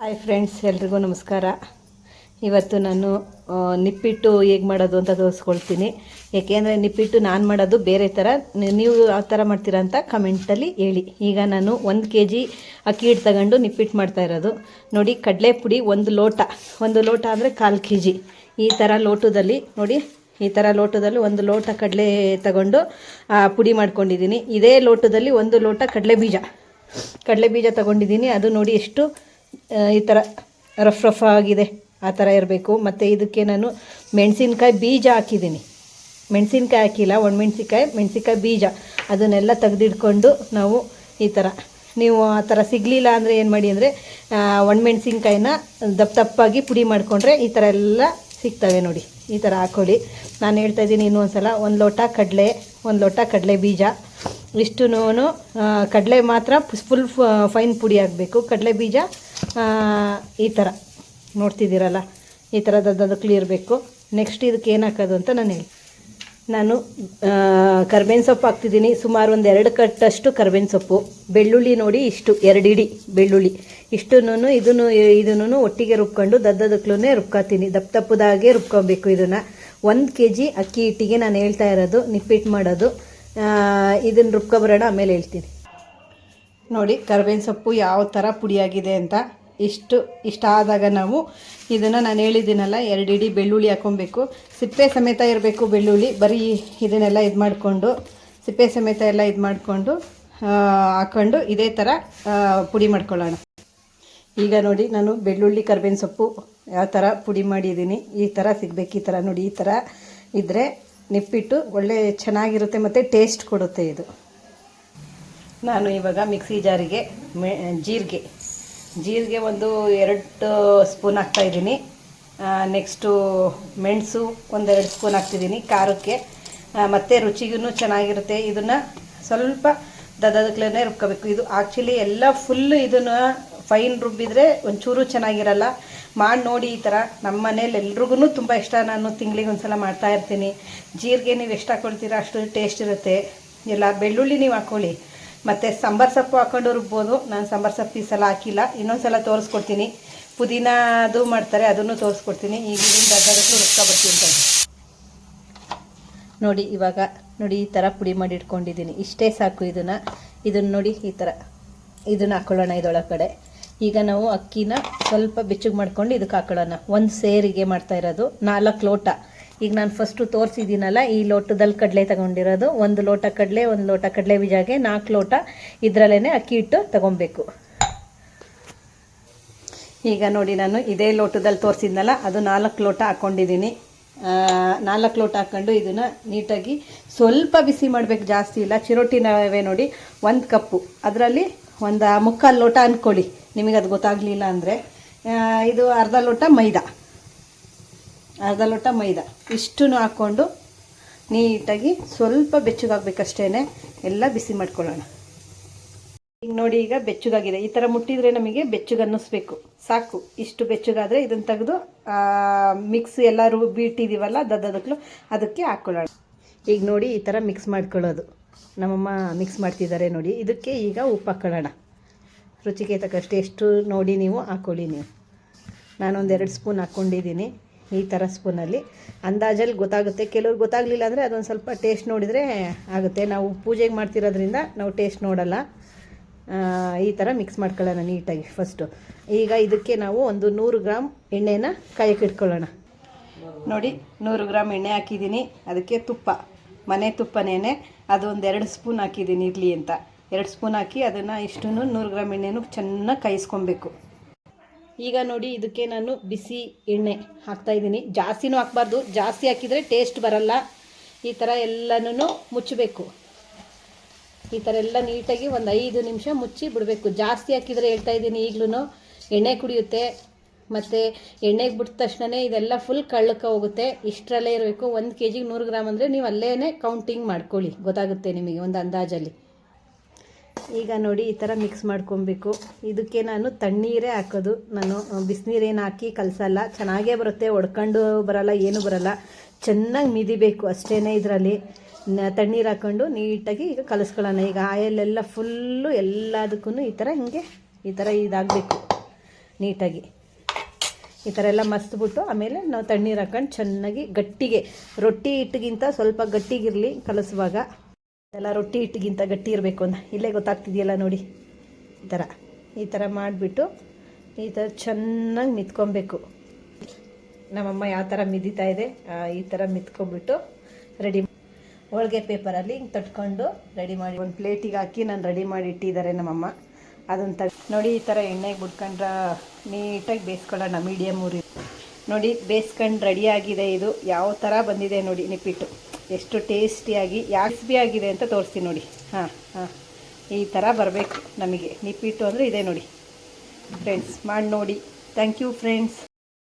Hi friends, ಎಲ್ರಿಗೂ ನಮಸ್ಕಾರ. ಇವತ್ತು ನಾನು ನಿಪ್ಪಿಟ್ಟು ಹೇಗೆ ಮಾಡೋದು ಅಂತ ತೋರಿಸ್ಕೊಳ್ತೀನಿ. ಏಕೆಂದರೆ ನಿಪ್ಪಿಟ್ಟು ನಾನು ಮಾಡೋದು ಬೇರೆ ಥರ ನೀವು ಯಾವ ಥರ ಮಾಡ್ತೀರಾ ಅಂತ ಕಮೆಂಟಲ್ಲಿ ಹೇಳಿ. ಈಗ ನಾನು ಒಂದು ಕೆ ಜಿ ಅಕ್ಕಿ ಹಿಟ್ಟು ತಗೊಂಡು ನಿಪ್ಪಿಟ್ಟು ಮಾಡ್ತಾ ಇರೋದು. ನೋಡಿ ಕಡಲೆ ಪುಡಿ ಒಂದು ಲೋಟ. ಒಂದು ಲೋಟ ಅಂದರೆ ಕಾಲು ಕೆ ಜಿ ಈ ಥರ ಲೋಟದಲ್ಲಿ, ನೋಡಿ, ಈ ಥರ ಲೋಟದಲ್ಲಿ ಒಂದು ಲೋಟ ಕಡಲೆ ತಗೊಂಡು ಪುಡಿ ಮಾಡ್ಕೊಂಡಿದ್ದೀನಿ. ಇದೇ ಲೋಟದಲ್ಲಿ ಒಂದು ಲೋಟ ಕಡಲೆ ಬೀಜ. ಕಡಲೆ ಬೀಜ ತಗೊಂಡಿದ್ದೀನಿ. ಅದು ನೋಡಿ ಎಷ್ಟು ಈ ಥರ ರಫ್ ರಫ್ ಆಗಿದೆ, ಆ ಥರ ಇರಬೇಕು. ಮತ್ತು ಇದಕ್ಕೆ ನಾನು ಮೆಣಸಿನ್ಕಾಯಿ ಬೀಜ ಹಾಕಿದ್ದೀನಿ. ಮೆಣಸಿನ್ಕಾಯಿ ಹಾಕಿಲ್ಲ, ಒಣಮೆಣ್ಸಿನ್ಕಾಯಿ, ಮೆಣಸಿನ್ಕಾಯಿ ಬೀಜ. ಅದನ್ನೆಲ್ಲ ತೆಗೆದಿಟ್ಕೊಂಡು ನಾವು ಈ ಥರ ನೀವು ಆ ಥರ ಸಿಗಲಿಲ್ಲ ಅಂದರೆ ಏನು ಮಾಡಿ ಅಂದರೆ ಒಣಮೆಣ್ಸಿನ್ಕಾಯಿನ ದಪ್ಪ ದಪ್ಪಾಗಿ ಪುಡಿ ಮಾಡಿಕೊಂಡ್ರೆ ಈ ಥರ ಎಲ್ಲ ಸಿಗ್ತವೆ ನೋಡಿ. ಈ ಥರ ಹಾಕ್ಕೊಳ್ಳಿ ನಾನು ಹೇಳ್ತಾ ಇದ್ದೀನಿ ಇನ್ನೂ ಒಂದು ಸಲ ಒಂದು ಲೋಟ ಕಡಲೆ, ಒಂದು ಲೋಟ ಕಡಲೆ ಬೀಜ. ಇಷ್ಟು ಕಡಲೆ ಮಾತ್ರ ಫುಲ್ ಫೈನ್ ಪುಡಿ ಆಗಬೇಕು ಕಡಲೆ ಬೀಜ ಈ ಥರ ನೋಡ್ತಿದ್ದೀರಲ್ಲ? ಈ ಥರ ಕ್ಲಿಯರ್ ಬೇಕು. ನೆಕ್ಸ್ಟ್ ಇದಕ್ಕೆ ಏನು ಹಾಕೋದು ಅಂತ ನಾನು ಹೇಳಿ. ನಾನು ಕರ್ಬೇವಿನ ಸೊಪ್ಪು ಹಾಕ್ತಿದ್ದೀನಿ. ಸುಮಾರು ಒಂದು ಎರಡು ಕಟ್ಟಷ್ಟು ಕರ್ಬೇವಿನ ಸೊಪ್ಪು. ಬೆಳ್ಳುಳ್ಳಿ ನೋಡಿ ಇಷ್ಟು, ಎರಡು ಇಡಿ ಬೆಳ್ಳುಳ್ಳಿ. ಇಷ್ಟುನು ಇದನ್ನು ಇದನ್ನು ಒಟ್ಟಿಗೆ ರುಬ್ಕೊಂಡು ದದ್ದದಕ್ಲೂ ರುಬ್ಕೊತೀನಿ ದಪ್ಪ ದಪ್ಪದಾಗೆ ರುಬ್ಕೊಬೇಕು ಇದನ್ನು. ಒಂದು ಕೆ ಜಿ ಅಕ್ಕಿ ಹಿಟ್ಟಿಗೆ ನಾನು ಹೇಳ್ತಾ ಇರೋದು, ನಿಪ್ಪಿಟ್ಟು ಮಾಡೋದು. ಇದನ್ನು ರುಬ್ಕೊಬರೋಣ ಆಮೇಲೆ ಹೇಳ್ತೀನಿ. ನೋಡಿ, ಕರ್ಬೇವಿನ ಸೊಪ್ಪು ಯಾವ ಥರ ಪುಡಿಯಾಗಿದೆ ಅಂತ ಇಷ್ಟು ಇಷ್ಟ ಆದಾಗ ನಾವು ಇದನ್ನು ನಾನು ಹೇಳಿದ್ದೀನಲ್ಲ, ಎರಡು ಇಡೀ ಬೆಳ್ಳುಳ್ಳಿ ಹಾಕ್ಕೊಬೇಕು ಸಿಪ್ಪೆ ಸಮೇತ ಇರಬೇಕು ಬೆಳ್ಳುಳ್ಳಿ, ಬರೀ ಇದನ್ನೆಲ್ಲ ಇದು ಮಾಡಿಕೊಂಡು, ಸಿಪ್ಪೆ ಸಮೇತ ಎಲ್ಲ ಇದು ಮಾಡಿಕೊಂಡು ಹಾಕ್ಕೊಂಡು ಇದೇ ಥರ ಪುಡಿ ಮಾಡ್ಕೊಳ್ಳೋಣ. ಈಗ ನೋಡಿ, ನಾನು ಬೆಳ್ಳುಳ್ಳಿ, ಕರ್ಬೇವಿನ ಸೊಪ್ಪು ಯಾವ ಥರ ಪುಡಿ ಮಾಡಿದ್ದೀನಿ, ಈ ಥರ ಸಿಗಬೇಕು, ಈ ಥರ ನೋಡಿ, ಈ ಥರ ಇದ್ದರೆ ನಿಪ್ಪಿಟ್ಟು ಒಳ್ಳೆ ಚೆನ್ನಾಗಿರುತ್ತೆ ಮತ್ತು ಟೇಸ್ಟ್ ಕೊಡುತ್ತೆ ಇದು. ನಾನು ಇವಾಗ ಮಿಕ್ಸಿ ಜಾರಿಗೆ ಜೀರಿಗೆ. ಜೀರಿಗೆ ಒಂದು ಎರಡು ಸ್ಪೂನ್ ಹಾಕ್ತಾಯಿದ್ದೀನಿ ನೆಕ್ಸ್ಟು ಮೆಣಸು ಒಂದೆರಡು ಸ್ಪೂನ್ ಹಾಕ್ತಿದ್ದೀನಿ ಖಾರಕ್ಕೆ. ಮತ್ತು ರುಚಿಗೂ ಚೆನ್ನಾಗಿರುತ್ತೆ. ಇದನ್ನು ಸ್ವಲ್ಪ ದದದಕ್ಲೇ ರುಬ್ಕೋಬೇಕು. ಇದು ಆ್ಯಕ್ಚುಲಿ ಎಲ್ಲ ಫುಲ್ ಇದನ್ನು ಫೈನ್ ರುಬ್ಬಿದರೆ ಒಂಚೂರು ಚೆನ್ನಾಗಿರಲ್ಲ. ಮಾಡಿ ನೋಡಿ ಈ ಥರ. ನಮ್ಮ ಮನೇಲಿ ಎಲ್ರಿಗೂ ತುಂಬ ಇಷ್ಟ. ನಾನು ತಿಂಗಳಿಗೆ ಒಂದು ಸಲ ಮಾಡ್ತಾಯಿರ್ತೀನಿ ಜೀರಿಗೆ ನೀವು ಎಷ್ಟು ಹಾಕ್ಕೊಳ್ತೀರಾ ಅಷ್ಟು ಟೇಸ್ಟ್ ಇರುತ್ತೆ. ಎಲ್ಲ ಬೆಳ್ಳುಳ್ಳಿ ನೀವು ಹಾಕ್ಕೊಳ್ಳಿ ಮತ್ತು ಸಾಂಬಾರು ಸೊಪ್ಪು ಹಾಕೊಂಡು ರುಬ್ಬೋದು. ನಾನು ಸಾಂಬಾರು ಸೊಪ್ಪು ಈ ಸಲ ಹಾಕಿಲ್ಲ. ಇನ್ನೊಂದು ಸಲ ತೋರಿಸ್ಕೊಡ್ತೀನಿ. ಪುದೀನ ಅದು ಮಾಡ್ತಾರೆ, ಅದನ್ನು ತೋರಿಸ್ಕೊಡ್ತೀನಿ. ಈಗ ಇದರಿಂದ ಅದರಲ್ಲೂ ರುಬ್ಕೊಬರ್ತೀನಿ ಅಂತ ನೋಡಿ, ಇವಾಗ ನೋಡಿ, ಈ ಥರ ಪುಡಿ ಮಾಡಿ ಇಟ್ಕೊಂಡಿದ್ದೀನಿ. ಇಷ್ಟೇ ಸಾಕು ಇದನ್ನು. ಇದನ್ನು ನೋಡಿ, ಈ ಥರ ಇದನ್ನು ಹಾಕೊಳ್ಳೋಣ ಇದೊಳಗಡೆ ಈಗ ನಾವು ಅಕ್ಕಿನ ಸ್ವಲ್ಪ ಬೆಚ್ಚಗೆ ಮಾಡ್ಕೊಂಡು ಇದಕ್ಕೆ ಹಾಕೊಳ್ಳೋಣ. ಒಂದು ಸೇರಿಗೆ ಮಾಡ್ತಾ ಇರೋದು. ನಾಲ್ಕು ಲೋಟ. ಈಗ ನಾನು ಫಸ್ಟು ತೋರಿಸಿದ್ದೀನಲ್ಲ ಈ ಲೋಟದಲ್ಲಿ ಕಡಲೆ ತಗೊಂಡಿರೋದು. ಒಂದು ಲೋಟ ಕಡಲೆ, ಒಂದು ಲೋಟ ಕಡಲೆ ಬೀಜಾಗೆ ನಾಲ್ಕು ಲೋಟ ಇದರಲ್ಲೇ ಅಕ್ಕಿ ಹಿಟ್ಟು ತಗೊಬೇಕು. ಈಗ ನೋಡಿ ನಾನು ಇದೇ ಲೋಟದಲ್ಲಿ ತೋರಿಸಿದ್ನಲ್ಲ, ಅದು ನಾಲ್ಕು ಲೋಟ ಹಾಕ್ಕೊಂಡಿದ್ದೀನಿ ನಾಲ್ಕು ಲೋಟ ಹಾಕ್ಕೊಂಡು ಇದನ್ನು ನೀಟಾಗಿ ಸ್ವಲ್ಪ ಬಿಸಿ ಮಾಡಬೇಕು ಜಾಸ್ತಿ ಇಲ್ಲ. ಚಿರೋಟಿ ರವೆ ನೋಡಿ, ಒಂದು ಕಪ್ಪು. ಅದರಲ್ಲಿ ಒಂದು ಮುಕ್ಕಾಲು ಲೋಟ ಅಂದ್ಕೊಳ್ಳಿ ನಿಮಗೆ ಅದು ಗೊತ್ತಾಗಲಿಲ್ಲ ಅಂದರೆ. ಇದು ಅರ್ಧ ಲೋಟ ಮೈದಾ. ಅರ್ಧ ಲೋಟ ಮೈದಾ. ಇಷ್ಟನ್ನು ಹಾಕ್ಕೊಂಡು ನೀಟಾಗಿ ಸ್ವಲ್ಪ ಬೆಚ್ಚಗಾಗಬೇಕಷ್ಟೇ ಎಲ್ಲ ಬಿಸಿ ಮಾಡ್ಕೊಳ್ಳೋಣ. ಈಗ ನೋಡಿ, ಈಗ ಬೆಚ್ಚಗಾಗಿದೆ. ಈ ಥರ ಮುಟ್ಟಿದರೆ ನಮಗೆ ಬೆಚ್ಚಗನ್ನಿಸ್ಬೇಕು ಸಾಕು. ಇಷ್ಟು ಬೆಚ್ಚಗಾದರೆ ಇದನ್ನು ತೆಗೆದು ಮಿಕ್ಸ್ ಎಲ್ಲ ರುಬ್ಬಿ ಇಟ್ಟಿದ್ದೀವಲ್ಲ ದದ್ದದಕ್ಕಲು ಅದಕ್ಕೆ ಹಾಕ್ಕೊಳ್ಳೋಣ ಈಗ ನೋಡಿ, ಈ ಥರ ಮಿಕ್ಸ್ ಮಾಡ್ಕೊಳ್ಳೋದು. ನಮ್ಮಮ್ಮ ಮಿಕ್ಸ್ ಮಾಡ್ತಿದ್ದಾರೆ ನೋಡಿ. ಇದಕ್ಕೆ ಈಗ ಉಪ್ಪು ಹಾಕ್ಕೊಳ್ಳೋಣ ರುಚಿಗೆ ತಕ್ಕಷ್ಟು ಎಷ್ಟು ನೋಡಿ ನೀವು ಹಾಕ್ಕೊಳ್ಳಿ ನೀವು. ನಾನೊಂದು ಎರಡು ಸ್ಪೂನ್ ಹಾಕ್ಕೊಂಡಿದ್ದೀನಿ ಈ ಥರ ಸ್ಪೂನಲ್ಲಿ ಅಂದಾಜಲ್ಲಿ ಗೊತ್ತಾಗುತ್ತೆ. ಕೆಲವ್ರಿಗೆ ಗೊತ್ತಾಗಲಿಲ್ಲ ಅಂದರೆ ಅದೊಂದು ಸ್ವಲ್ಪ ಟೇಸ್ಟ್ ನೋಡಿದರೆ ಆಗುತ್ತೆ. ನಾವು ಪೂಜೆಗೆ ಮಾಡ್ತಿರೋದ್ರಿಂದ ನಾವು ಟೇಸ್ಟ್ ನೋಡಲ್ಲ. ಈ ಥರ ಮಿಕ್ಸ್ ಮಾಡ್ಕೊಳ್ಳೋಣ ನೀಟಾಗಿ ಫಸ್ಟು ಈಗ ಇದಕ್ಕೆ ನಾವು ಒಂದು ನೂರು ಗ್ರಾಮ್ ಎಣ್ಣೆನ ಕಾಯಕ್ಕೆ ಇಟ್ಕೊಳ್ಳೋಣ. ನೋಡಿ, ನೂರು ಗ್ರಾಮ್ ಎಣ್ಣೆ ಹಾಕಿದ್ದೀನಿ. ಅದಕ್ಕೆ ತುಪ್ಪ, ಮನೆ ತುಪ್ಪನೇ ಅದು ಒಂದು ಎರಡು ಸ್ಪೂನ್ ಹಾಕಿದ್ದೀನಿ ಇರಲಿ ಅಂತ. ಎರಡು ಸ್ಪೂನ್ ಹಾಕಿ ಅದನ್ನು ಇಷ್ಟು ನೂರು ಗ್ರಾಮ್ ಎಣ್ಣೆನೂ ಚೆನ್ನಾಗಿ ಕಾಯಿಸ್ಕೊಬೇಕು. ಈಗ ನೋಡಿ ಇದಕ್ಕೆ ನಾನು ಬಿಸಿ ಎಣ್ಣೆ ಹಾಕ್ತಾಯಿದ್ದೀನಿ ಜಾಸ್ತಿನೂ ಹಾಕ್ಬಾರ್ದು. ಜಾಸ್ತಿ ಹಾಕಿದರೆ ಟೇಸ್ಟ್ ಬರಲ್ಲ. ಈ ಥರ ಎಲ್ಲನೂ ಮುಚ್ಚಬೇಕು. ಈ ಥರ ಎಲ್ಲ ನೀಟಾಗಿ ಒಂದು ಐದು ನಿಮಿಷ ಮುಚ್ಚಿ ಬಿಡಬೇಕು. ಜಾಸ್ತಿ ಹಾಕಿದರೆ ಹೇಳ್ತಾ ಇದ್ದೀನಿ ಈಗಲೂ ಎಣ್ಣೆ ಕುಡಿಯುತ್ತೆ. ಮತ್ತು ಎಣ್ಣೆಗೆ ಬಿಟ್ಟ ತಕ್ಷಣವೇ ಇದೆಲ್ಲ ಫುಲ್ ಕಳ್ಳಕ್ಕೆ ಹೋಗುತ್ತೆ. ಇಷ್ಟರಲ್ಲೇ ಇರಬೇಕು. ಒಂದು ಕೆ ಜಿಗೆ ನೂರು ಗ್ರಾಮ್ ಅಂದರೆ ನೀವು ಅಲ್ಲೇ ಕೌಂಟಿಂಗ್ ಮಾಡ್ಕೊಳ್ಳಿ. ಗೊತ್ತಾಗುತ್ತೆ ನಿಮಗೆ ಒಂದು ಅಂದಾಜಲ್ಲಿ. ಈಗ ನೋಡಿ ಈ ಥರ ಮಿಕ್ಸ್ ಮಾಡ್ಕೊಬೇಕು. ಇದಕ್ಕೆ ನಾನು ತಣ್ಣೀರೇ ಹಾಕೋದು. ನಾನು ಬಿಸಿನೀರೇನು ಹಾಕಿ ಕಲಸಲ್ಲ. ಚೆನ್ನಾಗೇ ಬರುತ್ತೆ. ಒಡ್ಕೊಂಡು ಬರಲ್ಲ, ಏನು ಬರಲ್ಲ. ಚೆನ್ನಾಗಿ ಮಿದಿಬೇಕು ಅಷ್ಟೇ ಇದರಲ್ಲಿ. ತಣ್ಣೀರು ಹಾಕ್ಕೊಂಡು ನೀಟಾಗಿ ಈಗ ಕಲಿಸ್ಕೊಳ್ಳೋಣ. ಈಗ ಆಯಲ್ಲೆಲ್ಲ ಫುಲ್ಲು ಎಲ್ಲದಕ್ಕೂ ಈ ಥರ ಹಿಂಗೆ, ಈ ಥರ ಇದಾಗಬೇಕು ನೀಟಾಗಿ. ಈ ಥರ ಎಲ್ಲ ಮಸ್ತ್ಬಿಟ್ಟು ಆಮೇಲೆ ನಾವು ತಣ್ಣೀರು ಹಾಕೊಂಡು ಚೆನ್ನಾಗಿ ಗಟ್ಟಿಗೆ, ರೊಟ್ಟಿ ಹಿಟ್ಟಿಗಿಂತ ಸ್ವಲ್ಪ ಗಟ್ಟಿಗಿರಲಿ ಕಲಸುವಾಗ ಎಲ್ಲ ರೊಟ್ಟಿ ಹಿಟ್ಟಿಗಿಂತ ಗಟ್ಟಿ ಇರಬೇಕು ಅಂತ. ಇಲ್ಲೇ ಗೊತ್ತಾಗ್ತಿದೆಯಲ್ಲ ನೋಡಿ. ಈ ಥರ. ಈ ಥರ ಮಾಡಿಬಿಟ್ಟು ಈ ಥರ ಚೆನ್ನಾಗಿ ಮಿತ್ಕೊಬೇಕು. ನಮ್ಮಮ್ಮ ಯಾವ ಥರ ಮಿದಿತಾ ಇದೆ ಈ ಥರ ಮಿತ್ಕೊಂಡ್ಬಿಟ್ಟು ರೆಡಿ ಹೋಳಿಗೆ ಪೇಪರಲ್ಲಿ ಹಿಂಗೆ ತಟ್ಕೊಂಡು ರೆಡಿ ಮಾಡಿ ಒಂದು ಪ್ಲೇಟಿಗೆ ಹಾಕಿ ನಾನು ರೆಡಿ ಮಾಡಿ ಇಟ್ಟಿದ್ದಾರೆ ನಮ್ಮಮ್ಮ. ಅದನ್ನು ತಗ್ ನೋಡಿ ಈ ಥರ ಎಣ್ಣೆಗೆ ಬಿಡ್ಕೊಂಡ್ರೆ ನೀಟಾಗಿ ಬೇಯಿಸ್ಕೊಳ್ಳೋಣ ಮೀಡಿಯಮ್ ಊರಿ. ನೋಡಿ ಬೇಯಿಸ್ಕೊಂಡು ರೆಡಿಯಾಗಿದೆ ಇದು. ಯಾವ ಥರ ಬಂದಿದೆ ನೋಡಿ, ನಿಪ್ಪಿಟ್ಟು. ಎಷ್ಟು ಟೇಸ್ಟಿಯಾಗಿ ಯಾಕ್ಸ್ಬಿ ಆಗಿದೆ ಅಂತ ತೋರಿಸ್ತೀನಿ ನೋಡಿ. ಹಾಂ ಹಾಂ. ಈ ಥರ ಬರಬೇಕು ನಮಗೆ. ನಿಪ್ಪಿಟ್ಟು ಅಂದರೆ ಇದೆ ನೋಡಿ. ಫ್ರೆಂಡ್ಸ್ ಮಾಡಿ ನೋಡಿ. Thank you friends